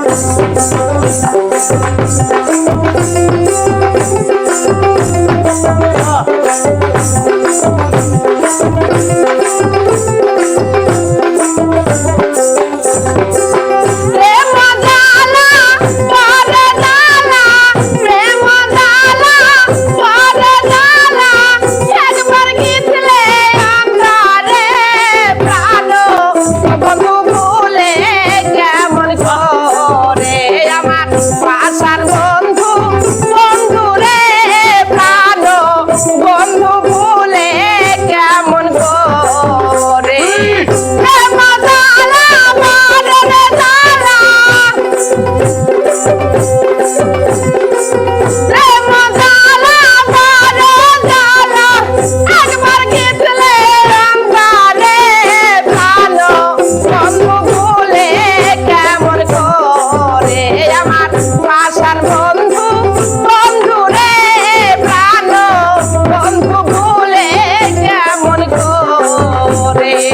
Thank you.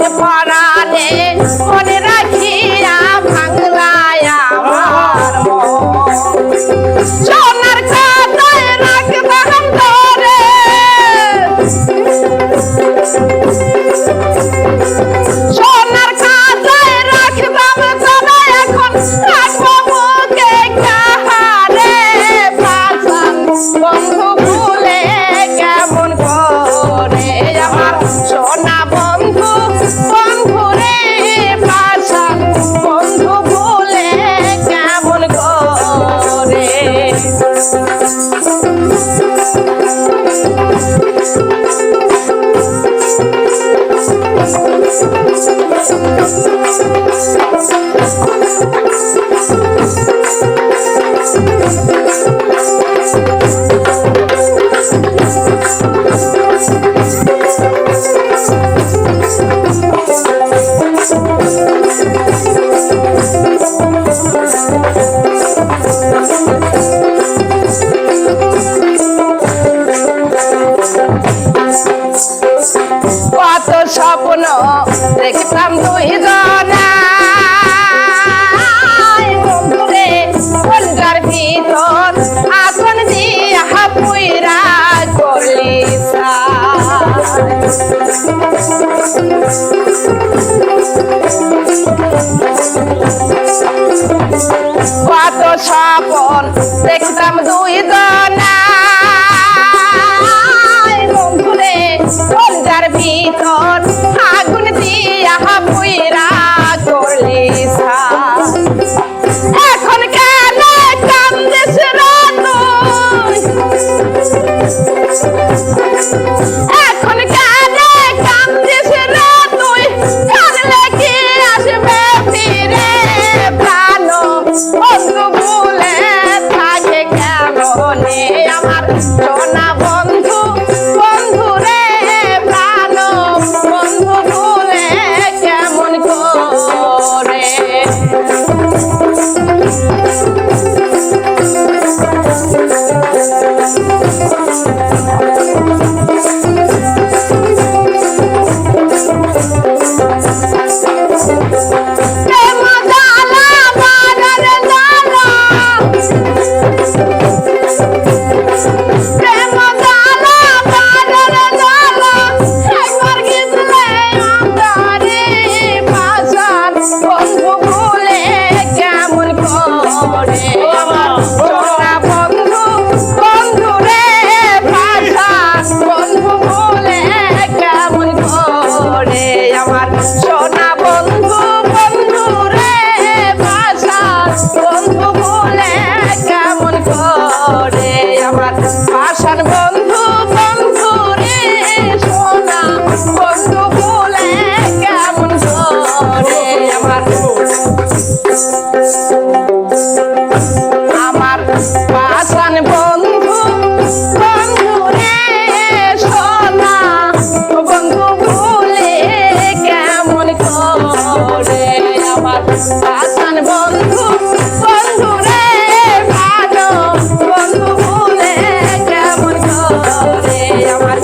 মনে পড়ালে মনে ভিতর আগুন দিয়া পুইরা করলি এখন কেন কান্দিস রাত love it. I